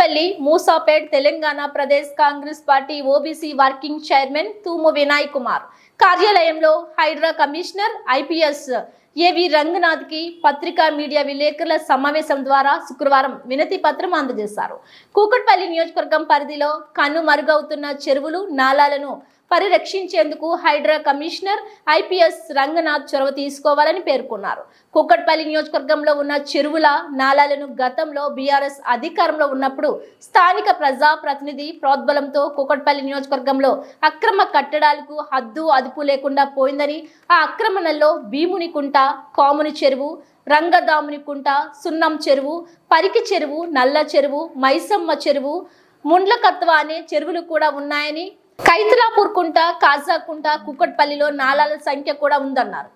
Kukatpally Moosapet Telangana Pradesh Congress party OBC working chairman Thumu Vinay Kumar. కార్యాలయంలో Hydraa commissioner IPS ఏవి రంగనాథ్కి పత్రికా media విలేకరుల సమావేశం ద్వారా శుక్రవారం వినతి పత్రం అందజేశారు. కూకట్పల్లి నియోజకవర్గం పరిధిలో కన్ను మరుగవుతున్న చెరువులు నాలాలను పరిరక్షించేందుకు హైడ్రా కమిషనర్ ఐపీఎస్ రంగనాథ్ చొరవ తీసుకోవాలని పేర్కొన్నారు. కుక్కట్పల్లి నియోజకవర్గంలో ఉన్న చెరువుల నాలాలను గతంలో బీఆర్ఎస్ అధికారంలో ఉన్నప్పుడు స్థానిక ప్రజా ప్రతినిధి ప్రోద్బలంతో కుక్కట్పల్లి నియోజకవర్గంలో అక్రమ కట్టడాలకు హద్దు అదుపు లేకుండా పోయిందని ఆ ఆక్రమణల్లో భీముని కుంట కాముని చెరువు రంగదాముని కుంట సున్నం చెరువు పరికి చెరువు నల్ల చెరువు మైసమ్మ చెరువు ముండ్లకత్వ అనే చెరువులు కూడా ఉన్నాయని కైతలాపూర్ కుంట కాజాకుంట కుక్కట్పల్లిలో నాలాల సంఖ్య కూడా ఉందన్నారు.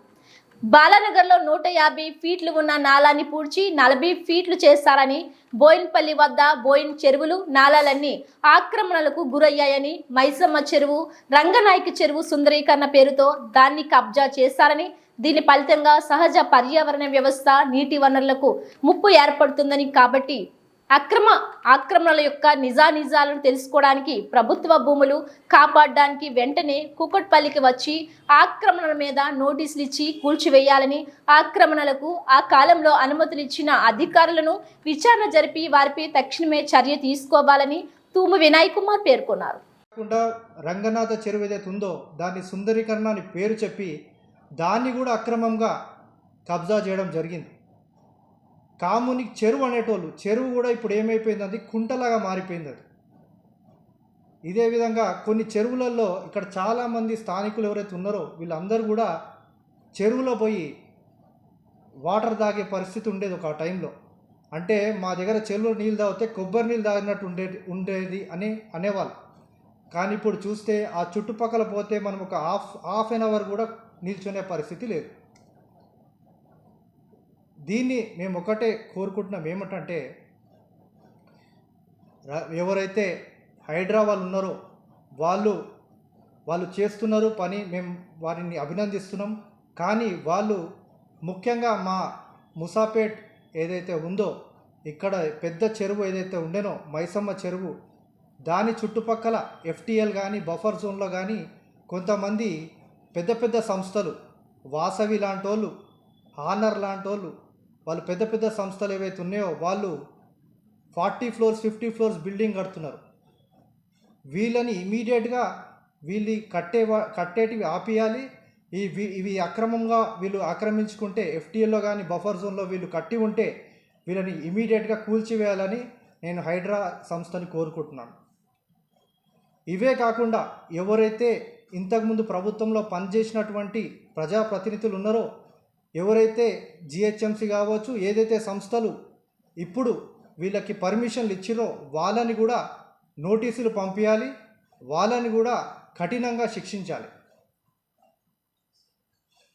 బాలానగర్లో నూట యాభై ఫీట్లు ఉన్న నాలాన్ని పూడ్చి నలభై ఫీట్లు చేస్తారని బోయిన్పల్లి వద్ద బోయిన్ చెరువులు నాలాలన్నీ ఆక్రమణలకు గురయ్యాయని మైసమ్మ చెరువు రంగనాయక చెరువు సుందరీకరణ పేరుతో దాన్ని కబ్జా చేస్తారని దీని ఫలితంగా సహజ పర్యావరణ వ్యవస్థ నీటి వనరులకు ముప్పు ఏర్పడుతుందని కాబట్టి అక్రమ ఆక్రమణల యొక్క నిజానిజాలను తెలుసుకోవడానికి ప్రభుత్వ భూములు కాపాడడానికి వెంటనే కుకట్పల్లికి వచ్చి ఆక్రమణల మీద నోటీసులు ఇచ్చి కూల్చివేయాలని ఆక్రమణలకు ఆ కాలంలో అనుమతులు ఇచ్చిన అధికారులను విచారణ జరిపి వారిపై తక్షణమే చర్య తీసుకోవాలని తూము వినాయ్ కుమార్ పేర్కొన్నారు. రంగనాథ చెరువు ఏదైతే ఉందో దాన్ని సుందరీకరణ అని పేరు చెప్పి దాన్ని కూడా అక్రమంగా కబ్జా చేయడం జరిగింది. కాముని చెరువు అనేటోళ్ళు చెరువు కూడా ఇప్పుడు ఏమైపోయింది అది కుంటలాగా మారిపోయింది అది. ఇదే విధంగా కొన్ని చెరువులలో ఇక్కడ చాలామంది స్థానికులు ఎవరైతే ఉన్నారో వీళ్ళందరూ కూడా చెరువులో పోయి వాటర్ తాగే పరిస్థితి ఉండేది ఒక టైంలో. అంటే మా దగ్గర చెరువులో నీళ్ళు తాగితే కొబ్బరి నీళ్ళు తాగినట్టు ఉండేది ఉండేది అని అనేవాళ్ళు. కానీ ఇప్పుడు చూస్తే ఆ చుట్టుపక్కల పోతే మనం ఒక హాఫ్ హాఫ్ అన్ అవర్ కూడా నిల్చునే పరిస్థితి లేదు. దీన్ని మేము ఒకటే కోరుకుంటున్నాం ఏమిటంటే ఎవరైతే హైడ్రా వాళ్ళు ఉన్నారో వాళ్ళు వాళ్ళు చేస్తున్నారు పని మేము వారిని అభినందిస్తున్నాం. కానీ వాళ్ళు ముఖ్యంగా మా ముసాపేట్ ఏదైతే ఉందో ఇక్కడ పెద్ద చెరువు ఏదైతే ఉండేనో మైసమ్మ చెరువు దాని చుట్టుపక్కల ఎఫ్టిఎల్ కానీ బఫర్ జోన్లో కానీ కొంతమంది పెద్ద పెద్ద సంస్థలు వాసవి లాంటి వాళ్ళు హానర్ లాంటి వాళ్ళు వాళ్ళు పెద్ద పెద్ద సంస్థలు ఏవైతే ఉన్నాయో వాళ్ళు forty floors fifty floors building కడుతున్నారు. వీళ్ళని ఇమీడియట్గా వీళ్ళు కట్టే కట్టేటివి ఆపేయాలి. ఈ ఇవి అక్రమంగా వీళ్ళు ఆక్రమించుకుంటే ఎఫ్టీఎల్లో కానీ బఫర్ జోన్లో వీళ్ళు కట్టి ఉంటే వీళ్ళని ఇమీడియట్గా కూల్చివేయాలని నేను హైడ్రా సంస్థని కోరుకుంటున్నాను. ఇవే కాకుండా ఎవరైతే ఇంతకుముందు ప్రభుత్వంలో పనిచేసినటువంటి ప్రజాప్రతినిధులు ఉన్నారో ఎవరైతే జిహెచ్ఎంసీ కావచ్చు ఏదైతే సంస్థలు ఇప్పుడు వీళ్ళకి పర్మిషన్లు ఇచ్చిరో వాళ్ళని కూడా నోటీసులు పంపించాలి వాళ్ళని కూడా కఠినంగా శిక్షించాలి.